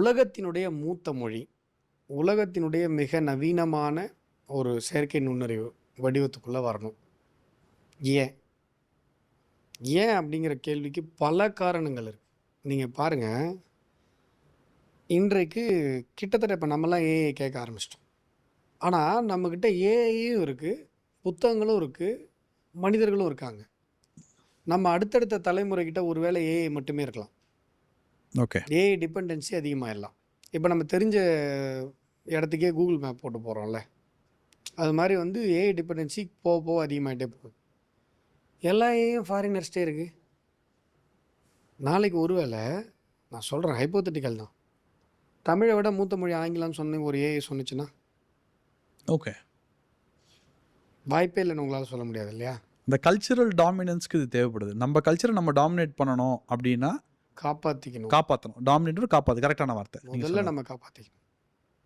உலகத்தினுடைய மூத்த மொழி உலகத்தினுடைய மிக நவீனமான ஒரு செயற்கை நுண்ணறிவு வடிவத்துக்குள்ளே வரணும். ஏன்? ஏன் அப்படிங்கிற கேள்விக்கு பல காரணங்கள் இருக்குது நீங்கள் பாருங்கள் இன்றைக்கு கிட்டத்தட்ட இப்போ நம்மலாம் ஏஐ கேட்க ஆரம்பிச்சிட்டோம். ஆனால் நம்மக்கிட்ட ஏஐயும் இருக்குது புத்தகங்களும் இருக்குது மனிதர்களும் இருக்காங்க. நம்ம அடுத்தடுத்த தலைமுறைகிட்ட ஒருவேளை ஏஐ மட்டுமே இருக்கலாம். ஓகே. ஏஐ டிபெண்டன்சி அதிகமாகிடலாம் இப்போ நம்ம தெரிஞ்ச இடத்துக்கே கூகுள் மேப் போட்டு போகிறோம்ல அது மாதிரி வந்து ஏஐ டிபெண்டன்சி போக போக அதிகமாகிட்டே போகுது. எல்லா ஏஐயும் ஃபாரினர்ஸ்டே இருக்குது நாளைக்கு ஒருவேளை நான் சொல்கிறேன் ஹைப்போத்தட்டிக்கல் தான். தமிழை விட மூத்த மொழி ஆங்கிலம்னு சொன்ன ஒரு ஏஐ சொன்னுச்சுன்னா? ஓகே. வாய்ப்பே இல்லைன்னு உங்களால் சொல்ல முடியாது இல்லையா? இந்த கல்ச்சுரல் டாமினன்ஸ்க்கு இது தேவைப்படுது. நம்ம கல்ச்சரை நம்ம டாமினேட் பண்ணணும் அப்படின்னா காப்பாற்றிக்கணும் காப்பாற்றணும் டாமினேட் காப்பாற்று கரெக்டான வார்த்தை. முதல்ல. நம்ம காப்பாற்றிக்கணும்